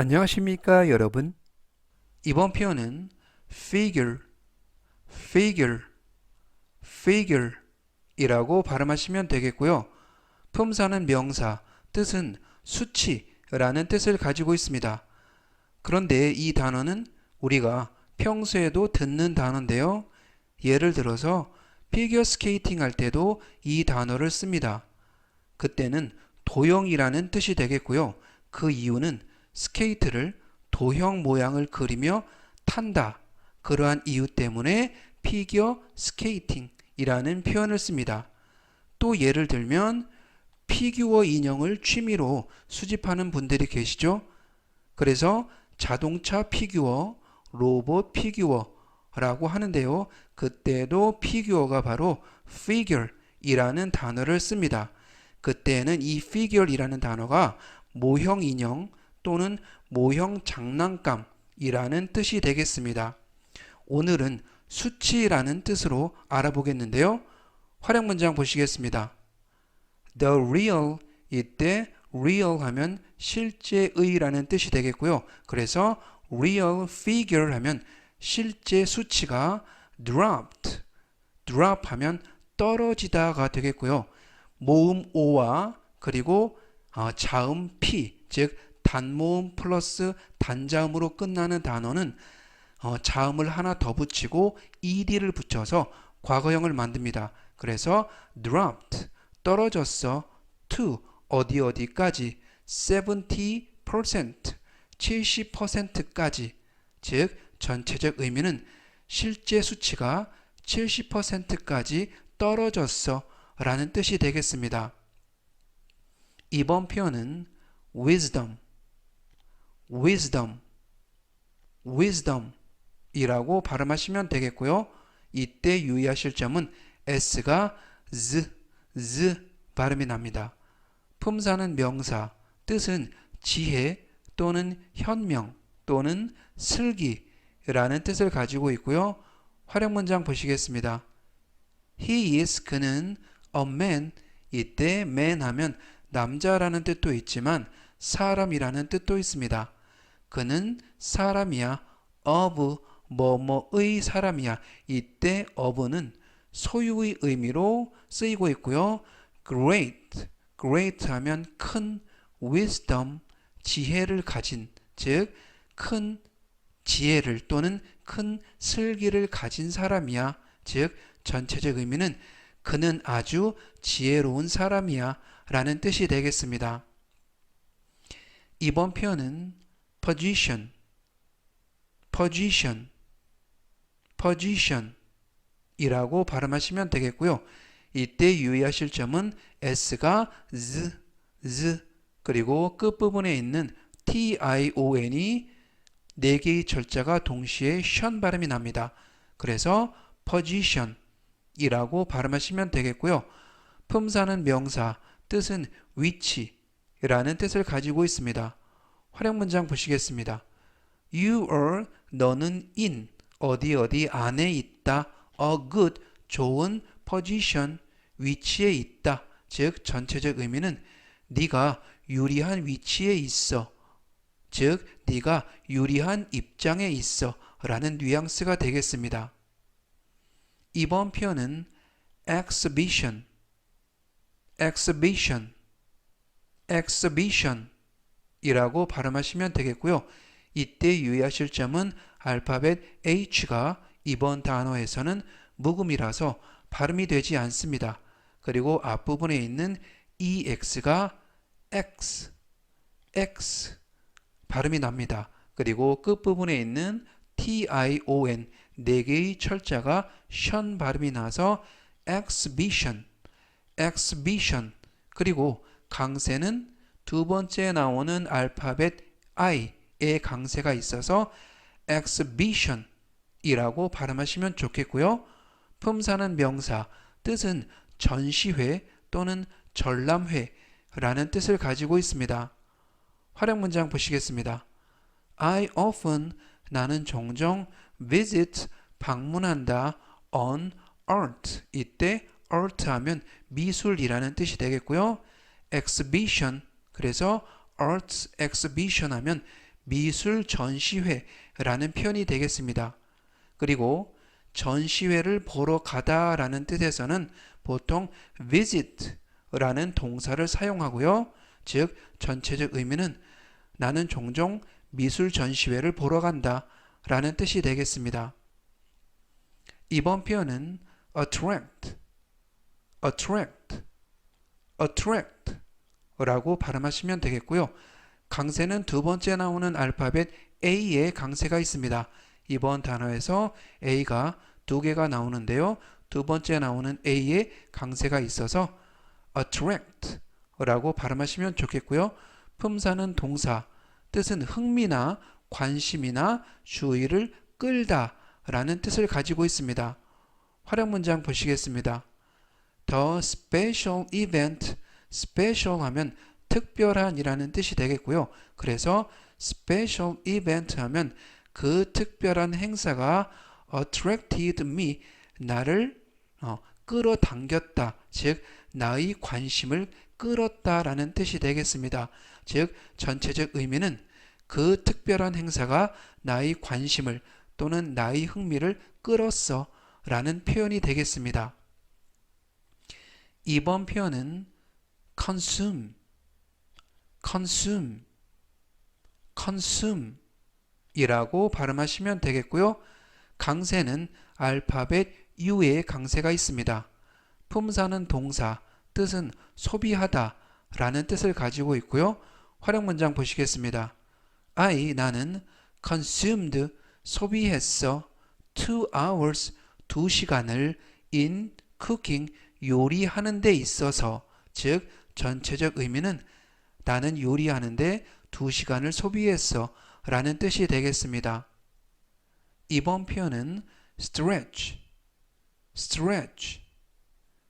안녕하십니까 여러분? 이번 표현은 figure, figure, figure 이라고 발음하시면 되겠고요. 품사는 명사, 뜻은 수치라는 뜻을 가지고 있습니다. 그런데 이 단어는 우리가 평소에도 듣는 단어인데요. 예를 들어서 피겨 스케이팅 할 때도 이 단어를 씁니다. 그때는 도형이라는 뜻이 되겠고요. 그 이유는 스케이트를 도형 모양을 그리며 탄다. 그러한 이유 때문에 피겨 스케이팅이라는 표현을 씁니다. 또 예를 들면 피규어 인형을 취미로 수집하는 분들이 계시죠? 그래서 자동차 피규어, 로봇 피규어라고 하는데요. 그때도 피규어가 바로 figure이라는 단어를 씁니다. 그때는 이 figure이라는 단어가 모형 인형 또는 모형 장난감이라는 뜻이 되겠습니다. 오늘은 수치라는 뜻으로 알아보겠는데요. 활용 문장 보시겠습니다. The real 이때 real 하면 실제의라는 뜻이 되겠고요. 그래서 real figure 하면 실제 수치가 dropped drop 하면 떨어지다가 되겠고요. 모음 o와 그리고 어, 자음 p 즉 단모음 플러스 단자음으로 끝나는 단어는 어, 자음을 하나 더 붙이고 ed를 붙여서 과거형을 만듭니다. 그래서 dropped 떨어졌어 to 어디 어디까지 70% 70%까지 즉 전체적 의미는 실제 수치가 70%까지 떨어졌어 라는 뜻이 되겠습니다. 이번 표현은 wisdom wisdom, wisdom 이라고 발음하시면 되겠고요. 이때 유의하실 점은 s가 z, z 발음이 납니다. 품사는 명사, 뜻은 지혜 또는 현명 또는 슬기라는 뜻을 가지고 있고요. 활용 문장 보시겠습니다. He is 그는 a man 이때 man 하면 남자라는 뜻도 있지만 사람이라는 뜻도 있습니다. 그는 사람이야. of 뭐뭐의 사람이야. 이때 of는 소유의 의미로 쓰이고 있고요. great, great 하면 큰 wisdom, 지혜를 가진, 즉, 큰 지혜를 또는 큰 슬기를 가진 사람이야. 즉, 전체적 의미는 그는 아주 지혜로운 사람이야. 라는 뜻이 되겠습니다. 이번 표현은 position, position, position 이라고 발음하시면 되겠고요. 이때 유의하실 점은 s가 z, z 그리고 끝부분에 있는 tion이 네 개의 절자가 동시에 션 발음이 납니다. 그래서 position 이라고 발음하시면 되겠고요. 품사는 명사, 뜻은 위치라는 뜻을 가지고 있습니다. 활용 문장 보시겠습니다. You are 너는 in 어디 어디 안에 있다. A good 좋은 position 위치에 있다. 즉 전체적 의미는 네가 유리한 위치에 있어. 즉 네가 유리한 입장에 있어 라는 뉘앙스가 되겠습니다. 이번 표현은 exhibition exhibition exhibition 이라고 발음하시면 되겠고요. 이때 유의하실 점은 알파벳 H가 이번 단어에서는 묵음이라서 발음이 되지 않습니다. 그리고 앞부분에 있는 EX가 X, X 발음이 납니다. 그리고 끝부분에 있는 TION 네 개의 철자가 션 발음이 나서 exhibition, exhibition 그리고 강세는 두 번째 나오는 알파벳 I의 강세가 있어서 exhibition 이라고 발음하시면 좋겠고요. 품사는 명사, 뜻은 전시회 또는 전람회라는 뜻을 가지고 있습니다. 활용 문장 보시겠습니다. I often 나는 종종 visit 방문한다 on art 이때 art 하면 미술이라는 뜻이 되겠고요. exhibition 그래서 arts exhibition 하면 미술 전시회라는 표현이 되겠습니다. 그리고 전시회를 보러 가다라는 뜻에서는 보통 visit라는 동사를 사용하고요. 즉 전체적 의미는 나는 종종 미술 전시회를 보러 간다 라는 뜻이 되겠습니다. 이번 표현은 attract, attract, attract 라고 발음하시면 되겠고요. 강세는 두 번째 나오는 알파벳 A에 강세가 있습니다. 이번 단어에서 A가 두 개가 나오는데요. 두 번째 나오는 A에 강세가 있어서 attract 라고 발음하시면 좋겠고요. 품사는 동사, 뜻은 흥미나 관심이나 주의를 끌다 라는 뜻을 가지고 있습니다. 활용 문장 보시겠습니다. The special event, special 하면 특별한이라는 뜻이 되겠고요. 그래서 special event 하면 그 특별한 행사가 attracted me, 나를 어, 끌어당겼다. 즉, 나의 관심을 끌었다라는 뜻이 되겠습니다. 즉, 전체적 의미는 그 특별한 행사가 나의 관심을 또는 나의 흥미를 끌었어 라는 표현이 되겠습니다. 이번 표현은 consume, consume, consume 이라고 발음하시면 되겠고요. 강세는 알파벳 U에 강세가 있습니다. 품사는 동사, 뜻은 소비하다 라는 뜻을 가지고 있고요. 활용 문장 보시겠습니다. I, 나는 consumed, 소비했어. two hours, 두 시간을 in cooking, 요리하는 데 있어서 즉 전체적 의미는 나는 요리하는데 두 시간을 소비했어 라는 뜻이 되겠습니다. 이번 표현은 stretch, stretch,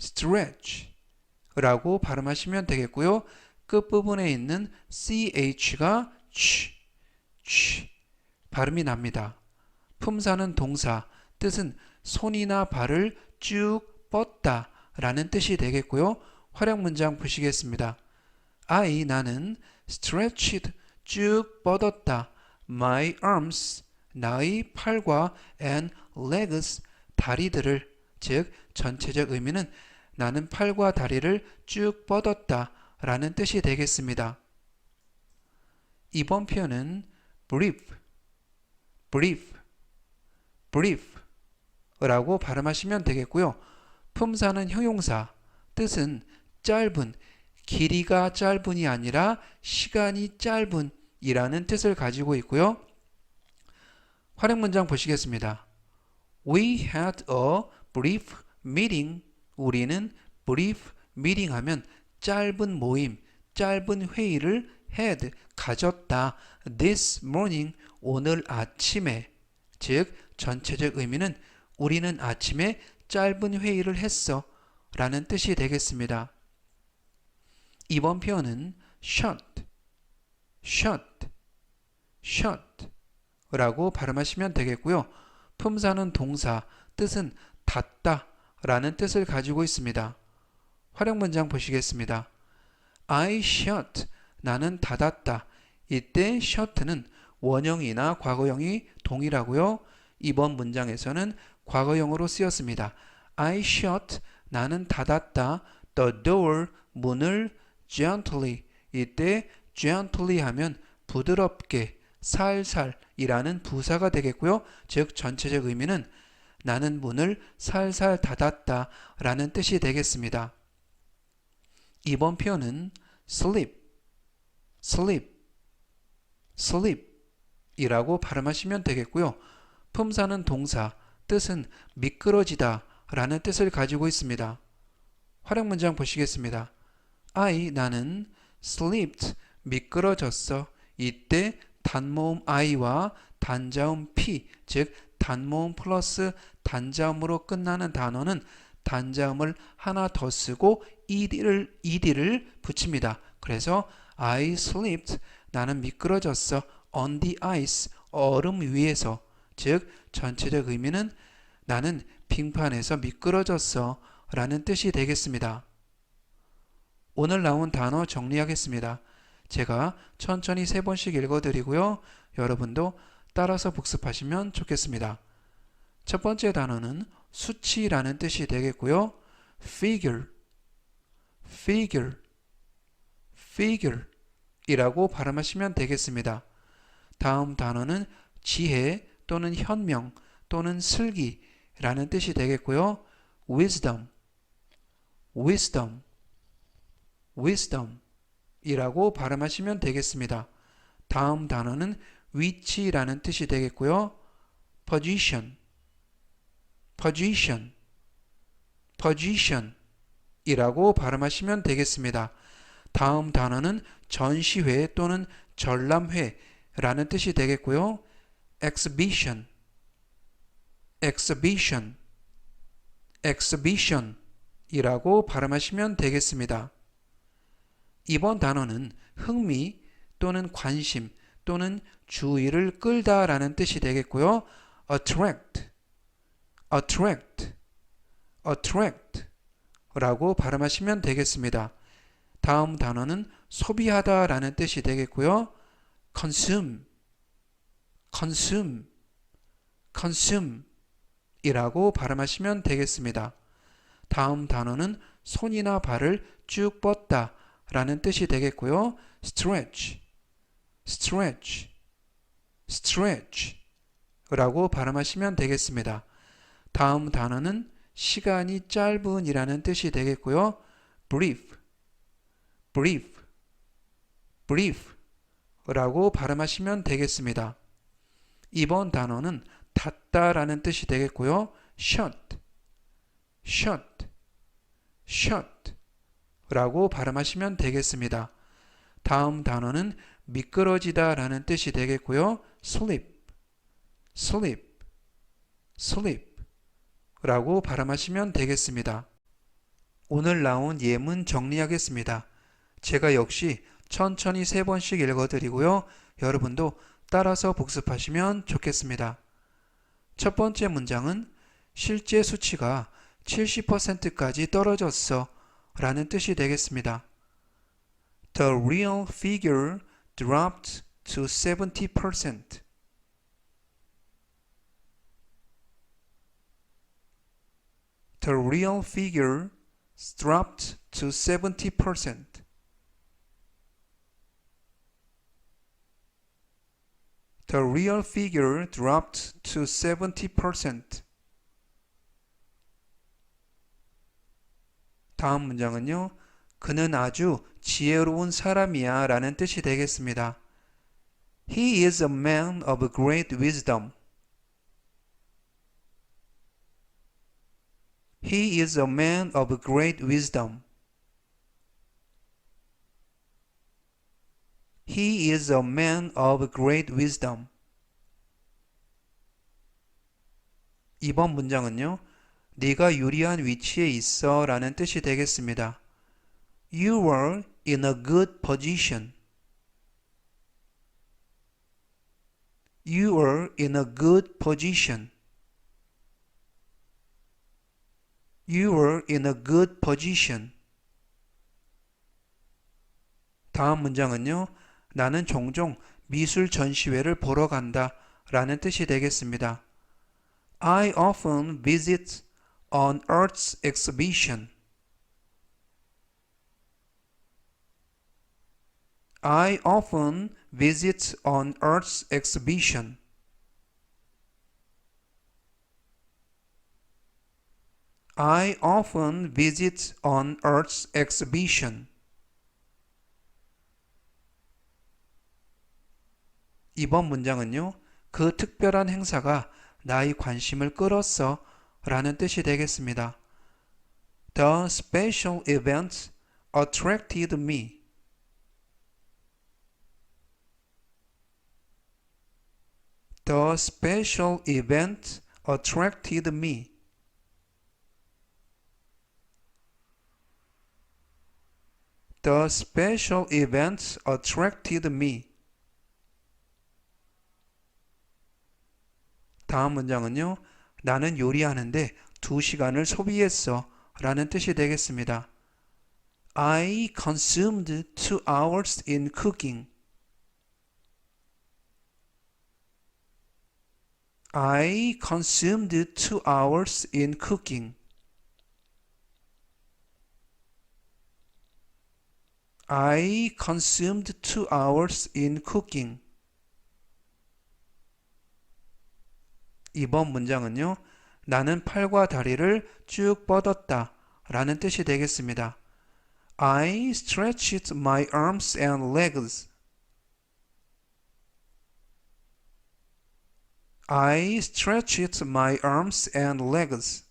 stretch 라고 발음하시면 되겠고요. 끝부분에 있는 ch가 ch, ch 발음이 납니다. 품사는 동사, 뜻은 손이나 발을 쭉 뻗다 라는 뜻이 되겠고요. 활용 문장 보시겠습니다. I, 나는 stretched, 쭉 뻗었다. My arms, 나의 팔과 and legs, 다리들을, 즉 전체적 의미는 나는 팔과 다리를 쭉 뻗었다 라는 뜻이 되겠습니다. 이번 표현은 brief, brief, brief 라고 발음하시면 되겠고요. 품사는 형용사, 뜻은 짧은, 길이가 짧은이 아니라 시간이 짧은 이라는 뜻을 가지고 있고요. 활용 문장 보시겠습니다. We had a brief meeting. 우리는 brief meeting 하면 짧은 모임, 짧은 회의를 had, 가졌다. This morning, 오늘 아침에. 즉, 전체적 의미는 우리는 아침에 짧은 회의를 했어. 라는 뜻이 되겠습니다. 이번 표현은 shut, shut, shut 라고 발음하시면 되겠고요. 품사는 동사, 뜻은 닫다 라는 뜻을 가지고 있습니다. 활용 문장 보시겠습니다. I shut, 나는 닫았다. 이때 shut는 원형이나 과거형이 동일하고요. 이번 문장에서는 과거형으로 쓰였습니다. I shut, 나는 닫았다. The door, 문을 gently. 이때 gently 하면 부드럽게, 살살이라는 부사가 되겠고요. 즉 전체적 의미는 나는 문을 살살 닫았다 라는 뜻이 되겠습니다. 이번 표현은 sleep, sleep, sleep 이라고 발음하시면 되겠고요. 품사는 동사, 뜻은 미끄러지다 라는 뜻을 가지고 있습니다. 활용 문장 보시겠습니다. I, 나는 slipped, 미끄러졌어. 이때 단모음 I와 단자음 P, 즉 단모음 플러스 단자음으로 끝나는 단어는 단자음을 하나 더 쓰고 ed를 ed를 붙입니다. 그래서 I slipped 나는 미끄러졌어 on the ice 얼음 위에서 즉 전체적 의미는 나는 빙판에서 미끄러졌어 라는 뜻이 되겠습니다. 오늘 나온 단어 정리하겠습니다. 제가 천천히 세 번씩 읽어드리고요. 여러분도 따라서 복습하시면 좋겠습니다. 첫 번째 단어는 수치라는 뜻이 되겠고요. figure, figure, figure 이라고 발음하시면 되겠습니다. 다음 단어는 지혜 또는 현명 또는 슬기라는 뜻이 되겠고요. wisdom, wisdom, wisdom 이라고 발음하시면 되겠습니다. 다음 단어는 위치라는 뜻이 되겠고요. position, position, position 이라고 발음하시면 되겠습니다. 다음 단어는 전시회 또는 전람회라는 뜻이 되겠고요. exhibition, exhibition, exhibition 이라고 발음하시면 되겠습니다. 이번 단어는 흥미 또는 관심 또는 주의를 끌다 라는 뜻이 되겠고요. attract, attract, attract 라고 발음하시면 되겠습니다. 다음 단어는 소비하다 라는 뜻이 되겠고요. consume, consume, consume 이라고 발음하시면 되겠습니다. 다음 단어는 손이나 발을 쭉 뻗다 라는 뜻이 되겠고요. stretch, stretch, stretch 라고 발음하시면 되겠습니다. 다음 단어는 시간이 짧은 이라는 뜻이 되겠고요. brief, brief, brief 라고 발음하시면 되겠습니다. 이번 단어는 닫다 라는 뜻이 되겠고요. shut, shut, shut 라고 발음하시면 되겠습니다. 다음 단어는 미끄러지다 라는 뜻이 되겠고요. slip, slip, slip 라고 발음하시면 되겠습니다. 오늘 나온 예문 정리하겠습니다. 제가 역시 천천히 세 번씩 읽어드리고요. 여러분도 따라서 복습하시면 좋겠습니다. 첫 번째 문장은 실제 수치가 70%까지 떨어졌어 라는 뜻이 되겠습니다. The real figure dropped to 70%. The real figure dropped to 70%. The real figure dropped to 70%. 다음 문장은요. 그는 아주 지혜로운 사람이야 라는 뜻이 되겠습니다. He is a man of great wisdom. He is a man of great wisdom. He is a man of great wisdom. 이번 문장은요. 네가 유리한 위치에 있어 라는 뜻이 되겠습니다. You were in a good position. You were in a good position. You were in a good position. 다음 문장은요. 나는 종종 미술 전시회를 보러 간다 라는 뜻이 되겠습니다. I often visit an arts exhibition. I often visit an arts exhibition. I often visit an arts exhibition. 이번 문장은요. 그 특별한 행사가 나의 관심을 끌었어 라는 뜻이 되겠습니다. The special event attracted me. Special event attracted me. The special event attracted me. 다음 문장은요. 나는 요리하는데 두 시간을 소비했어 라는 뜻이 되겠습니다. I consumed two hours in cooking. I consumed two hours in cooking. I consumed two hours in cooking. 이번 문장은요. 나는 팔과 다리를 쭉 뻗었다 라는 뜻이 되겠습니다. I stretched my arms and legs. I stretched my arms and legs.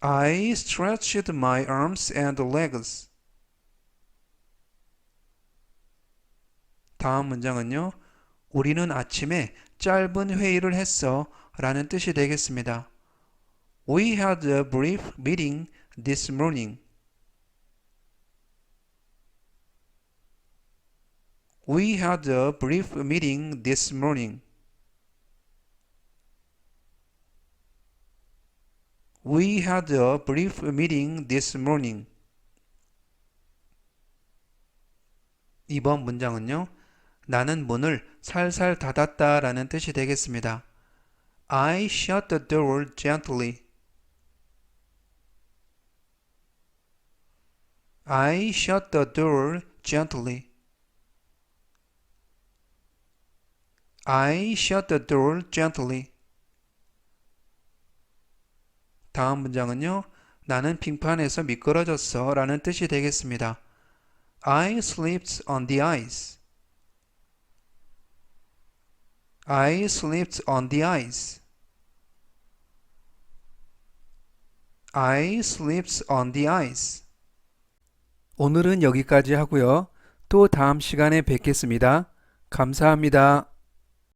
I stretched my arms and legs. 다음 문장은요. 우리는 아침에 짧은 회의를 했어 라는 뜻이 되겠습니다. We had a brief meeting this morning. We had a brief meeting this morning. We had a brief meeting this morning. 이번 문장은요. 나는 문을 살살 닫았다 라는 뜻이 되겠습니다. I shut the door gently. I shut the door gently. I shut the door gently. 다음 문장은요. 나는 빙판에서 미끄러졌어 라는 뜻이 되겠습니다. I slipped on the ice. I slipped on the ice. I slipped on the ice. 오늘은 여기까지 하고요. 또 다음 시간에 뵙겠습니다. 감사합니다.